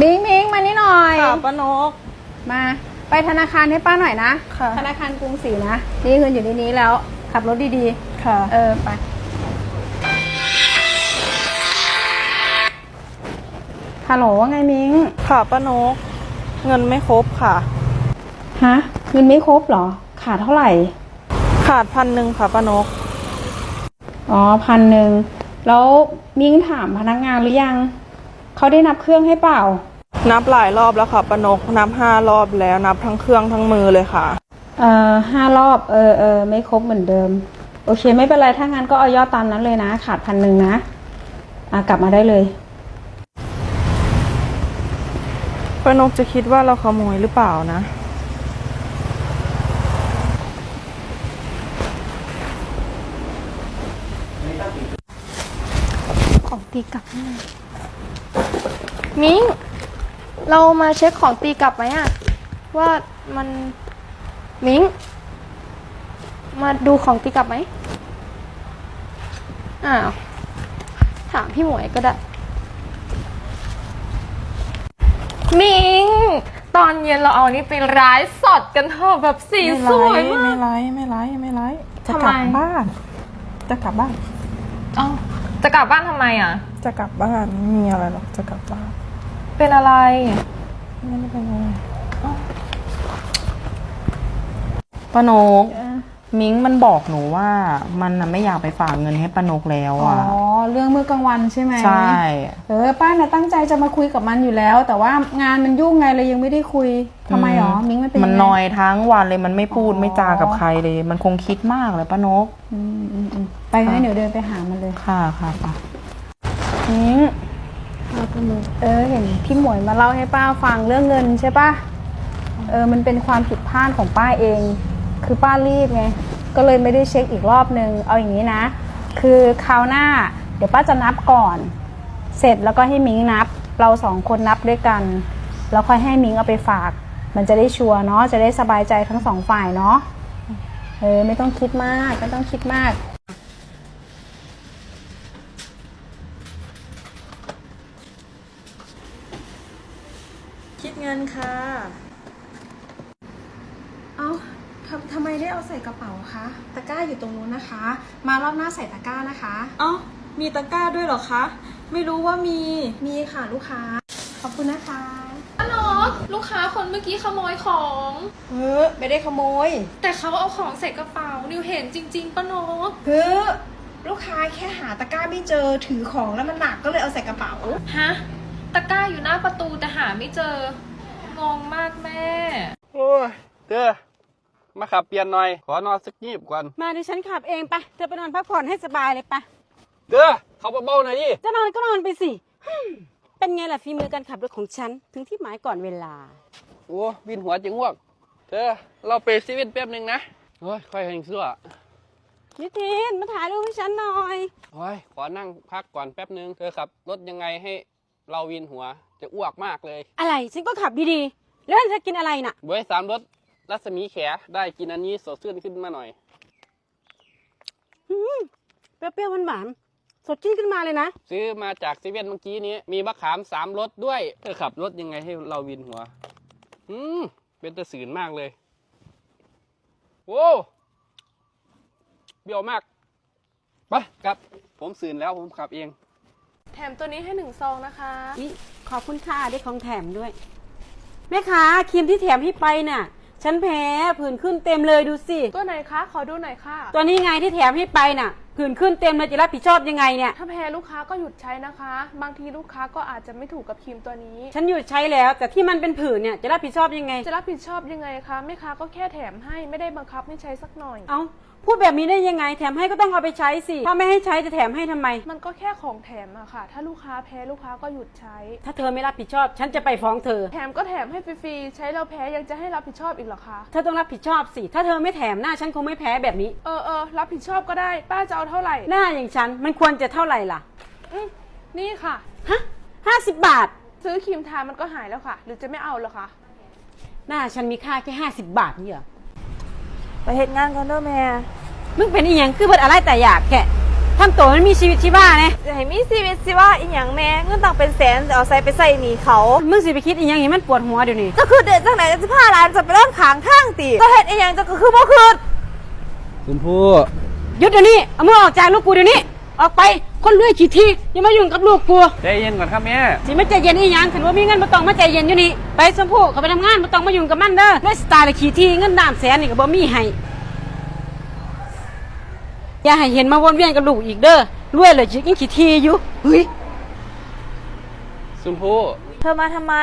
มิงมิงมานี่หน่อย ค่ะป้านก มา ไปธนาคารให้ป้าหน่อยนะ ค่ะ ธนาคารกรุงศรีนะ นี่เงินอยู่ในนี้แล้ว ขับรถดีค่ะ ๆ เออไป ฮัลโหลว่าไงมิง ค่ะป้านก เงินไม่ครบค่ะ ฮะ เงินไม่ครบเหรอ ขาดเท่าไหร่ ขาดพันหนึ่งค่ะป้านก อ๋อพันหนึ่ง แล้วมิงถามพนักงานหรือยัง เขาได้นับเครื่องให้เปล่า นับหลายรอบแล้วค่ะป้านกนับห้ารอบแล้วนับทั้งเครื่องทั้งมือเลยค่ะ เอ่อห้ารอบ เออเออไม่ครบเหมือนเดิม โอเค ไม่เป็นไร ถ้างั้นก็เอายอดตามนั้นเลยนะ ขาดพันหนึ่งนะ อะ กลับมาได้เลยป้านกจะคิดว่าเราขโมยหรือเปล่านะ ของตีกลับนี่นะมิง เรามาเช็คของตีกลับไหมอะว่ามันมิงมาดูของตีกลับไหมอ้าวถามพี่หมวยก็ได้ มิง ตอนเย็นเราเอานี่ไปร้ายสดกันเถอะแบบสีไม่สไลวยฟ์มาไม่ก ไลฟ์ไม่ไลฟ์ไม่ไลฟ์จะทำกไมลับบ้าน จะกลับบ้าน เอ้าจะกลับบ้านทำไมอะ จะกลับบ้านไม่มีอะไรหรอกจะกลับบ้าน เป็นอะไรไม่ได้เป็นอะไรป้านกมิ้งมันบอกหนูว่า มันน่ะไม่อยากไปฝากเงินให้ป้านกแล้วอ๋ออะ เรื่องเมื่อกลางวันใช่ไหมใช่ เออป้าน่ะตั้งใจจะมาคุยกับมันอยู่แล้ว แต่ว่างานมันยุ่งไงเลยยังไม่ได้คุยทำไมหรอมิงมันเป็นมันยังไงนอยทั้งวันเลยมันไม่พูดอ๋อไม่จากับใครเลย มันคงคิดมากเลยป้านก อืมอืมอืมไปงั้นเดี๋ยวเดินไปหามันเลย ค่ะค่ะค่ะมิง เออเห็นพี่หมวยมาเล่าให้ป้าฟังเรื่องเงินใช่ป่ะเออมันเป็นความผิดพลาดของป้าเอง คือป้ารีบไงก็เลยไม่ได้เช็คอีกรอบนึงเอาอย่างนี้นะ คือคราวหน้า เดี๋ยวป้าจะนับก่อน เสร็จแล้วก็ให้มิงนับ เราสองคนนับด้วยกัน แล้วค่อยให้มิงเอาไปฝาก มันจะได้ชัวร์เนาะจะได้สบายใจทั้งสองฝ่ายเนาะเออไม่ต้องคิดมากไม่ต้องคิดมาก คิดเงินค่ะ เอาทำทำไมได้เอาใส่กระเป๋าคะ ตะกร้าอยู่ตรงนู้นนะคะ มารอบหน้าใส่ตะกร้านะคะ เอ้ามีตะกร้าด้วยเหรอคะ ไม่รู้ว่ามี มีค่ะลูกค้า ขอบคุณนะคะป้านกลูกค้าคนเมื่อกี้ขโมยของ เฮ้อไม่ได้ขโมย แต่เขาเอาของใส่กระเป๋า นิวเห็นจริงๆป้านกเฮ้อลูกค้าแค่หาตะกร้าไม่เจอถือของแล้วมันหนักก็เลยเอาใส่กระเป๋า ฮะ ตะกร้าอยู่หน้าประตูแต่หาไม่เจอ งงมากแม่ โอ้ยเด้อ มาขับเปลี่ยนหน่อย ขอนอนสักยีบก่อนมาดิฉันขับเองไปเธอไปนอนพักผ่อนให้สบายเลยไปเด้อเขาเบาๆหน่อยดิจะนอนก็นอนไปสิฮึ่มเป็นไงล่ะฝีมือการขับรถของฉัน ถึงที่หมายก่อนเวลา โอ้วินหัวจิงวกเด้อเราไปซีเว่นแป๊บหนึงนะโอ้ยค่อยแหงเสื้อนิทินมาถ่ายรูปให้ฉันหน่อย โอ้ยขอนั่งพักก่อนแป๊บหนึงเธอขับรถยังไงให้เราวินหัวจะอ้วกมากเลยอะไรฉันก็ขับดีๆแล้วเธอกินอะไรน่ะบวยสามรถ รัศมีแขได้กินอันนี้สดชื่นขึ้นมาหน่อยเปรี้ยวๆหวานๆสดชื่นขึ้นมาเลยนะ ซื้อมาจากซีเว่นเมื่อกี้นี้ มีมะขามสามรสด้วยเธอขับรถยังไงให้เราวินหัว อืมเป็นตะสืนมากเลยโว้วเบี้ยวมากไปกลับ ผมสืนแล้วผมขับเอง แถมตัวนี้ให้หนึ่งซองนะคะ นี่ขอบคุณค่าได้ของแถมด้วย แม่ค้าครีมที่แถมให้ไปน่ะ ฉันแพ้ผื่นขึ้นเต็มเลยดูสิ ตัวไหนคะ ขอดูหน่อยค่ะ ตัวนี้ไงที่แถมให้ไปน่ะ ผื่นขึ้นเต็มเลยจะรับผิดชอบยังไงเนี่ย ถ้าแพ้ลูกค้าก็หยุดใช้นะคะ บางทีลูกค้าก็อาจจะไม่ถูกกับครีมตัวนี้ ฉันหยุดใช้แล้ว แต่ที่มันเป็นผื่นเนี่ยจะรับผิดชอบยังไง จะรับผิดชอบยังไงคะแม่ค้าก็แค่แถมให้ไม่ได้บังคับให้ใช้สักหน่อย เอา พูดแบบนี้ได้ยังไง แถมให้ก็ต้องเอาไปใช้สิ ถ้าไม่ให้ใช้จะแถมให้ทำไม มันก็แค่ของแถมอะค่ะ ถ้าลูกค้าแพ้ลูกค้าก็หยุดใช้ ถ้าเธอไม่รับผิดชอบ ฉันจะไปฟ้องเธอ แถมก็แถมให้ฟรีๆใช้แล้วแพ้ยังจะให้รับผิดชอบอีกเหรอคะ เธอต้องรับผิดชอบสิ ถ้าเธอไม่แถมหน้าฉันคงไม่แพ้แบบนี้ เออเออรับผิดชอบก็ได้ป้าจะเอาเท่าไหร่หน้าอย่างฉันมันควรจะเท่าไหร่ล่ะ อืมนี่ค่ะ ฮะห้าสิบบาท ซื้อครีมทามันก็หายแล้วค่ะ หรือจะไม่เอาเหรอคะ หน้าฉันมีค่าแค่ห้าสิบบาทนี่เหรอ ไปเหตุงานก่อนเด้อแม่มึงเป็นอีหยังคือเบิดอะไรแต่อยากแค่ทำตัวมันมีชีวิตชีวาเนี่ยจะให้มีชีวิตสิว่าอีหยังแม่เงินต่างเป็นแสนจะเอาใส่ไปใส่หนีเขา มึงสิไปคิดอีหยังให้มันปวดหัวเดี๋ยวนี้ก็คือเด็กจังไหนจะพาหลานจะไปเล่นขางข้างตีก็เห็นอีหยังจะก็คือบ่คือชมพู่หยุดเดี๋ยวนี้เอามือออกจากลูกกูเดี๋ยวนี้ ออกไปคนรวยขี้ที่อย่ามายุ่งกับลูกกูใจเย็นก่อนครับแม่สิมาใจเย็นอีหยังฉันว่ามีเงินมาต้องมาใจเย็นอยู่นี่ไปชมพู่เขาไปทำงานมาต้องมายุ่งกับมันเด้อด้วยสไตล์ละขี้ที่เงินดามแสนนี่ก็บ่มีให้อย่าให้เห็นมาวนเวียนกับลูกอีกเด้อรวยเลยยังขี้ที่อยู่เฮ้ยชมพู่เธอมาทำไม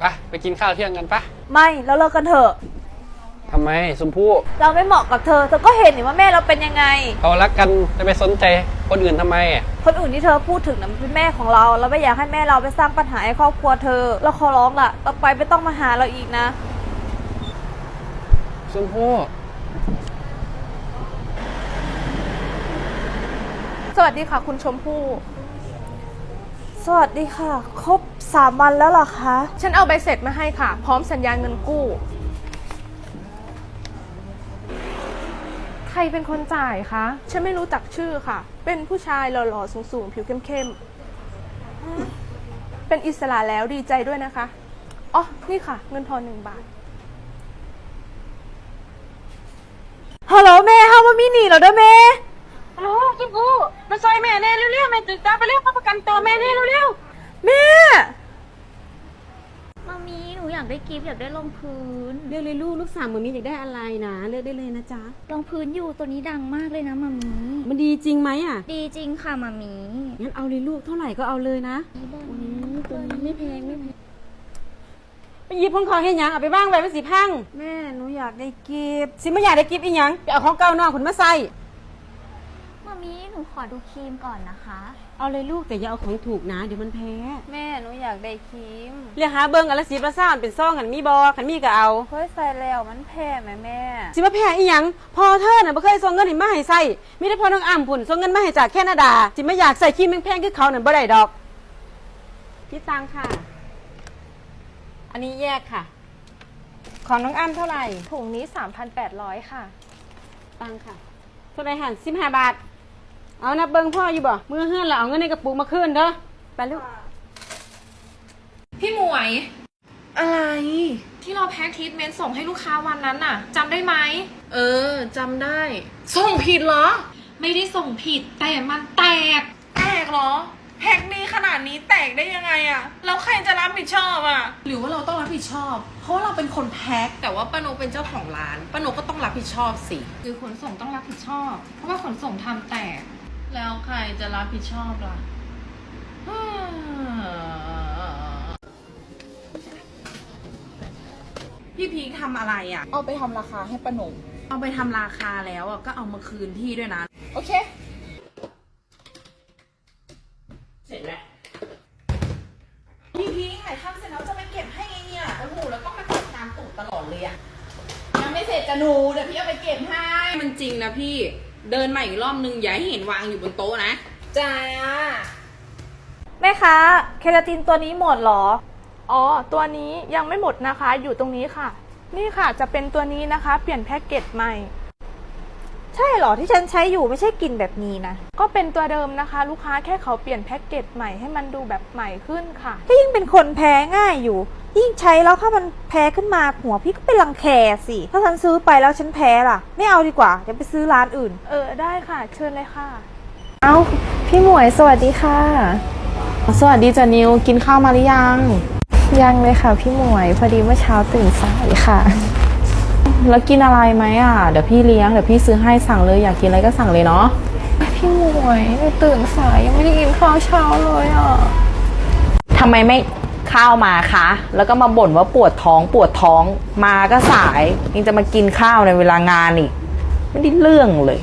ไปไปกินข้าวเที่ยงกันปะไม่ เราเลิกกันเถอะ ทำไมชมพู่เราไม่เหมาะกับเธอ เธอก็เห็นนี่ว่าแม่เราเป็นยังไง เขารักกันจะไปสนใจคนอื่นทำไมอะคนอื่นที่เธอพูดถึงนะมันเป็นแม่ของเรา เราไม่อยากให้แม่เราไปสร้างปัญหาให้ครอบครัวเธอ เราขอร้องล่ะต่อไปไม่ต้องมาหาเราอีกนะชมพู่สวัสดีค่ะ คุณชมพู่สวัสดีค่ะ ครบสามวันแล้วเหรอคะ ฉันเอาใบเสร็จมาให้ค่ะ พร้อมสัญญาเงินกู้ รเป็นคนจ่ายคะ ฉันไม่รู้จักชื่อค่ะ เป็นผู้ชายหล่อๆ สูงๆ ผิวเข้มๆ เป็นอิสระแล้วดีใจด้วยนะคะ อ๋อ นี่ค่ะ เงินทอนหนึ่งบาท ฮัลโหลแม่เฮาว่ามีหนีเหรอเด้อแม่ฮัลโหลชมพู่มาซอยแม่แน่เร็วๆ แม่ตื่นตาไปเร็วมาประกันตัวแม่แน่เร็วแม่ มามีหนูอยากได้กิฟต์อยากได้รองพื้นๆ เลือกเลยลูกลูกสาวมือมีอยากได้อะไรนะเลือกได้เลยนะจ๊ะรองพื้นอยู่ตัวนี้ดังมากเลยนะมามีมันดีจริงไหมอะ ดีจริงค่ะมามีงั้นเอาเลยลูกเท่าไหร่ก็เอาเลยนะตัวนี้ไม่แพงไม่แพงไปหยิบของเขาให้หยังเอาไปบ้างไว้เป็นสีพังแม่หนูอยากได้กิฟต์สิไม่อยากได้กิฟต์อีหยังไปเอาของเก่านอกคุณมาใส่มามีหนูขอดูครีมก่อนนะคะ เอาเลยลูกแต่อย่าเอาของถูกนะ เดี๋ยวมันแพ้แม่หนูอยากได้ครีมเรียกหาเบิ้งอนละสิบละซ่ามันเป็นซ่องกันมีบอขันมีก็เอาเฮ้ยใส่แล้วมันแพ้ไหมแม่ สิมาแพ้อีหยังพอเธอน่ะบ่เคยส่งเงินให้มาให้ใส่มีแต่พอน้องอ้ำพุ่นส่งเงินมาให้จากแคนาดาสิมาอยากใส่ครีมแพงๆคือเขาน่ะบ่ได้ดอกคิดตังค่ะ อันนี้แยกค่ะ ของน้องอ้ำเท่าไหร่ถุงนี้ 3,800 ค่ะ ตังค่ะเท่าไหร่หันสิบห้าบาท เอานับเบิ้งพ่ออยู่บ่มือเฮือนแล้วเอาเงินในกระปุกมาคืนเด้อไปลูกพี่หมวย อะไร ที่เราแพ็คทีทเมนต์ส่งให้ลูกค้าวันนั้นน่ะจำได้ไหม เออจำได้ ส่งผิดเหรอ ไม่ได้ส่งผิดแต่มันแตก แตกเหรอแพ็กนี้ขนาดนี้แตกได้ยังไงอะแล้วใครจะรับผิดชอบอะหรือว่าเราต้องรับผิดชอบ เพราะว่าเราเป็นคนแพ็คแต่ว่าป้านกเป็นเจ้าของร้านป้านกก็ต้องรับผิดชอบสิ คือขนส่งต้องรับผิดชอบ เพราะว่าขนส่งทำแตก แล้วใครจะรับผิดชอบล่ะพี่พีคทำอะไรอะ เอาไปทำราคาให้ป้าหนงเอาไปทำราคาแล้วอะก็เอามาคืนพี่ด้วยนะ โอเค เสร็จแล้ว พี่พีขายทำเสร็จแล้วจะไปเก็บให้ไงเนี่ยโอ้โหแล้วก็มาตัดน้ำตูดตลอดเลยอะยังไม่เสร็จจะหนูเดี๋ยวพี่เอาไปเก็บให้ มันจริงนะพี่ เดินมาอีกรอบนึงอย่าให้เห็นวางอยู่บนโต๊ะนะ จ้า แม่คะเคราตินตัวนี้หมดเหรอ อ๋อ ตัวนี้ยังไม่หมดนะคะ อยู่ตรงนี้ค่ะ นี่ค่ะจะเป็นตัวนี้นะคะ เปลี่ยนแพ็กเกจใหม่ ใช่เหรอที่ฉันใช้อยู่ไม่ใช่กลิ่นแบบนี้นะ ก็เป็นตัวเดิมนะคะ ลูกค้าแค่เขาเปลี่ยนแพ็กเกจใหม่ให้มันดูแบบใหม่ขึ้นค่ะ ก็ยิ่งเป็นคนแพ้ง่ายอยู่ ยิ่งใช้แล้วถ้ามันแพ้ขึ้นมาหัวพี่ก็เป็นรังแคสิ ถ้าฉันซื้อไปแล้วฉันแพ้ล่ะ ไม่เอาดีกว่าเดี๋ยวไปซื้อร้านอื่น เออได้ค่ะ เชิญเลยค่ะ เอาพี่หมวยสวัสดีค่ะ สวัสดีจ้ะนิวกินข้าวมาหรือยัง ยังเลยค่ะ พี่หมวย พอดีเมื่อเช้าตื่นสายค่ะ แล้วกินอะไรไหมอะเดี๋ยวพี่เลี้ยงเดี๋ยวพี่ซื้อให้สั่งเลยอยากกินอะไรก็สั่งเลยเนาะพี่หมวยหนูตื่นสายยังไม่ได้กินข้าวเช้าเลยอะทำไมไม่ ข้าวมาคะ แล้วก็มาบ่นว่าปวดท้องปวดท้องมาก็สายยังจะมากินข้าวในเวลางานอีกไม่ได้เรื่องเลย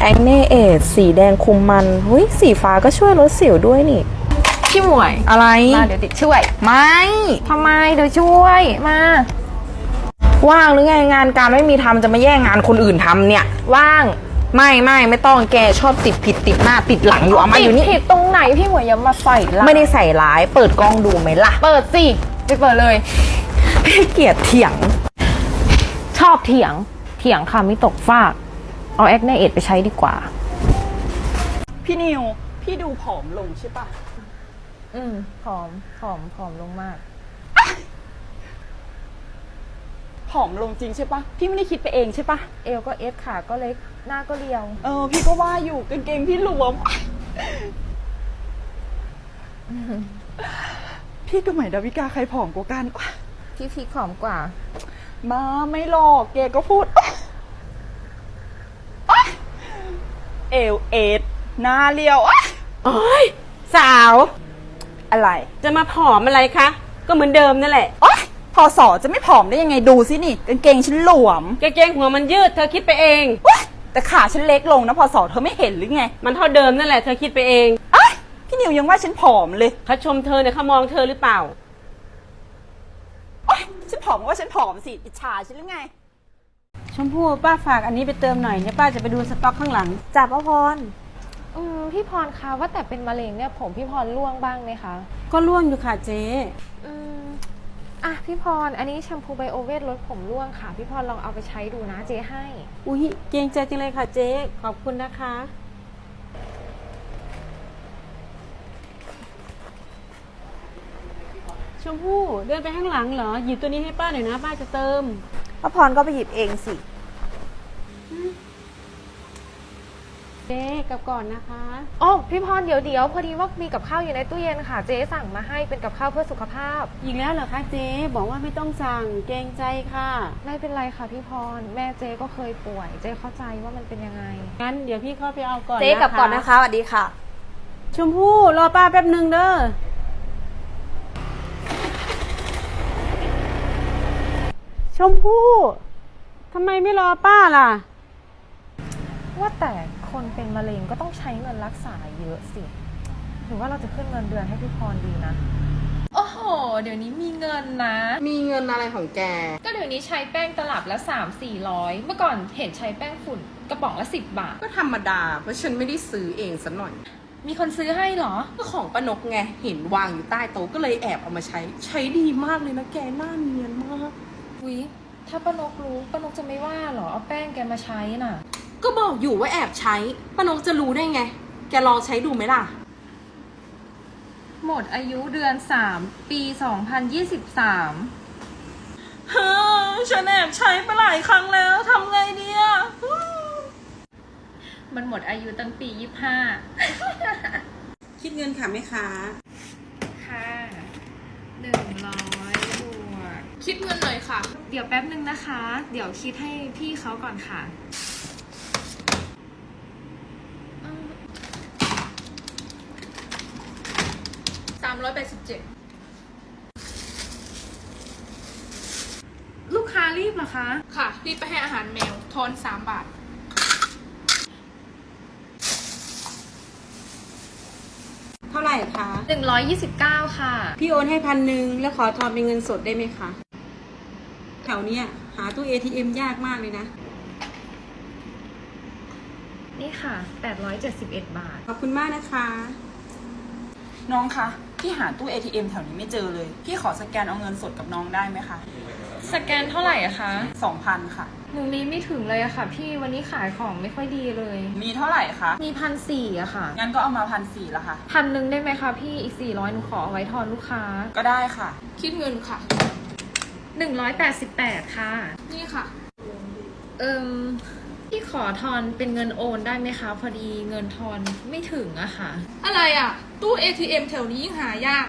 แอคเน่เอทสีแดงคุมมันเฮ้ยสีฟ้าก็ช่วยลดสิวด้วยนี่ พี่หมวย อะไร มาเดี๋ยวติดช่วย ไม่ทำไมเดี๋ยวช่วยมา ว่างหรือไงงานการไม่มีทำจะมาแย่งงานคนอื่นทำเนี่ย ว่าง ไม่ไม่ไม่ต้องแกชอบติดผิดติดหน้าติดหลังอยู่เอามาอยู่นี่ผิดตรงไหนพี่หมวยอย่ามาใส่ละไม่ได้ใส่ร้าย เปิดกล้องดูไหมล่ะ เปิดสิไปเปิดเลยพี่เกลียดเถียง ชอบเถียง เถียงค่ะไม่ตกฟากเอาแอคเนเอทไปใช้ดีกว่า พี่นิว พี่ดูผอมลงใช่ปะอืมผอมผอมผอมลงมาก ผอมลงจริงใช่ปะพี่ไม่ได้คิดไปเองใช่ปะเอวก็เอฟขาก็เล็กหน้าก็เรียว เออ พี่ก็ว่าอยู่กางเกงพี่หลวม พี่กับใหม่ดาวิกาใครผอมกว่ากันพี่พีคผอมกว่า มาไม่หลอกแกก็พูด เอวเอ็ดหน้าเรียวโอ้ยสาว อะไร จะมาผอมอะไรคะ ก็เหมือนเดิมนั่นแหละโอ๊ย พอสอจะไม่ผอมได้ยังไงดูสินี่กางเกงฉันหลวมกางเกงหัวมันยืด เธอคิดไปเองอุ๊ยแต่ขาฉันเล็กลงนะพอสอเธอไม่เห็นหรือไงมันเท่าเดิมนั่นแหละเธอคิดไปเองเอ้ยพี่นิวยังว่าฉันผอมเลยเขาชมเธอเนี่ยเขามองเธอหรือเปล่า โอ๊ยฉันผอมก็ว่าฉันผอมสิอิจฉาฉันหรือไง ชมพู่ป้าฝากอันนี้ไปเติมหน่อยเนี่ยป้าจะไปดูสต็อกข้างหลังจับป้าพร อืมพี่พรคะว่าแต่เป็นมะเร็งเนี่ยผมพี่พรร่วงบ้างไหมคะ ก็ร่วงอยู่ค่ะเจ๊อืม อะพี่พร อันนี้แชมพูไบโอเวทลดผมร่วงค่ะ พี่พรลองเอาไปใช้ดูนะเจ๊ให้ อุ้ยเกรงใจจังเลยค่ะเจ๊ขอบคุณนะคะ ชมพู่เดินไปข้างหลังเหรอ หยิบตัวนี้ให้ป้าหน่อยนะ ป้าจะเติมป้าพรก็ไปหยิบเองสิ เจ๊กลับก่อนนะคะอ๋อพี่พรเดี๋ยวเดี๋ยวพอดีว่ามีกับข้าวอยู่ในตู้เย็นค่ะ เจ๊สั่งมาให้เป็นกับข้าวเพื่อสุขภาพ อีกแล้วเหรอคะเจ๊บอกว่าไม่ต้องสั่งเกรงใจค่ะ ไม่เป็นไรค่ะพี่พร แม่เจ๊ก็เคยป่วย เจ๊เข้าใจว่ามันเป็นยังไง งั้นเดี๋ยวพี่เข้าไปเอาก่อนเจ๊กลับก่อนนะคะสวัสดีค่ะ ชมพู่รอป้าแป๊บหนึ่งเด้อชมพู่ทำไมไม่รอป้าล่ะ ว่าแต่ คนเป็นมะเร็งก็ต้องใช้เงินรักษาเยอะสิ หรือว่าเราจะขึ้นเงินเดือนให้พี่พรดีนะ โอ้โห เดี๋ยวนี้มีเงินนะ มีเงินอะไรของแก ก็เดี๋ยวนี้ใช้แป้งตลับละสามสี่ร้อยเมื่อก่อนเห็นใช้แป้งฝุ่นกระป๋องละสิบบาท ก็ธรรมดา เพราะฉันไม่ได้ซื้อเองสัหน่อย มีคนซื้อให้เหรอ ก็ของป้านกไง เห็นวางอยู่ใต้โต๊ะก็เลยแอบเอามาใช้ ใช้ดีมากเลยนะแกหน้าเนียนมากวิถ้าป้านกรู้ป้านกจะไม่ว่าเหรอ เอาแป้งแกมาใช้น่ะ ก็บอกอยู่ว่าแอบใช้ป้านกจะรู้ได้ไง แกลองใช้ดูไหมล่ะ หมดอายุเดือน 3 ปี 2023เฮ้อฉันแอบใช้ไปหลายครั้งแล้วทำไงดีอะมันหมดอายุตั้งปี 25 คิดเงินค่ะแม่ค้า ค่ะหนึ่งร้อยบวก คิดเงินหน่อยค่ะ เดี๋ยวแป๊บนึงนะคะ เดี๋ยวคิดให้พี่เขาก่อนค่ะ สาม ร้อยแปดสิบเจ็ดลูกค้ารีบเหรอคะ ค่ะ รีบไปให้อาหารแมว ทอนสามบาท เท่าไหร่คะ หนึ่งร้อยยี่สิบเก้าค่ะ พี่โอนให้พันหนึ่งแล้วขอทอนเป็นเงินสดได้ไหมคะ แถวเนี้ยหาตู้ ATM ยากมากเลยนะ นี่ค่ะแปดร้อยเจ็ดสิบเอ็ดบาท ขอบคุณมากนะคะ น้องคะ พี่หาตู้ ATM แถวนี้ไม่เจอเลย พี่ขอสแกนเอาเงินสดกับน้องได้ไหมคะสแกนเท่าไหร่อะคะสองพันค่ะ หนูมีไม่ถึงเลยอะค่ะ พี่วันนี้ขายของไม่ค่อยดีเลย มีเท่าไหร่คะ มีพันสี่อะค่ะ งั้นก็เอามาพันสี่ละค่ะ พันหนึ่งได้ไหมคะพี่อีกสี่ร้อยหนูขอเอาไว้ทอนลูกค้า ก็ได้ค่ะ คิดเงินค่ะหนึ่งร้อยแปดสิบแปดค่ะ นี่ค่ะ เอิม พี่ขอทอนเป็นเงินโอนได้ไหมคะ พอดีเงินทอนไม่ถึงอะค่ะ อะไรอะ ตู้ ATM แถวนี้ยิ่งหายาก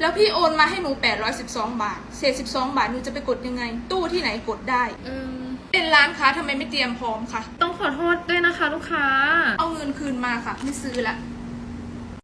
แล้วพี่โอนมาให้หนู 812 บาท เศษ 12 บาทหนูจะไปกดยังไง ตู้ที่ไหนกดได้เอิมเป็นร้านค้าทำไมไม่เตรียมพร้อมคะต้องขอโทษด้วยนะคะ ลูกค้า เอาเงินคืนมาค่ะ ไม่ซื้อละ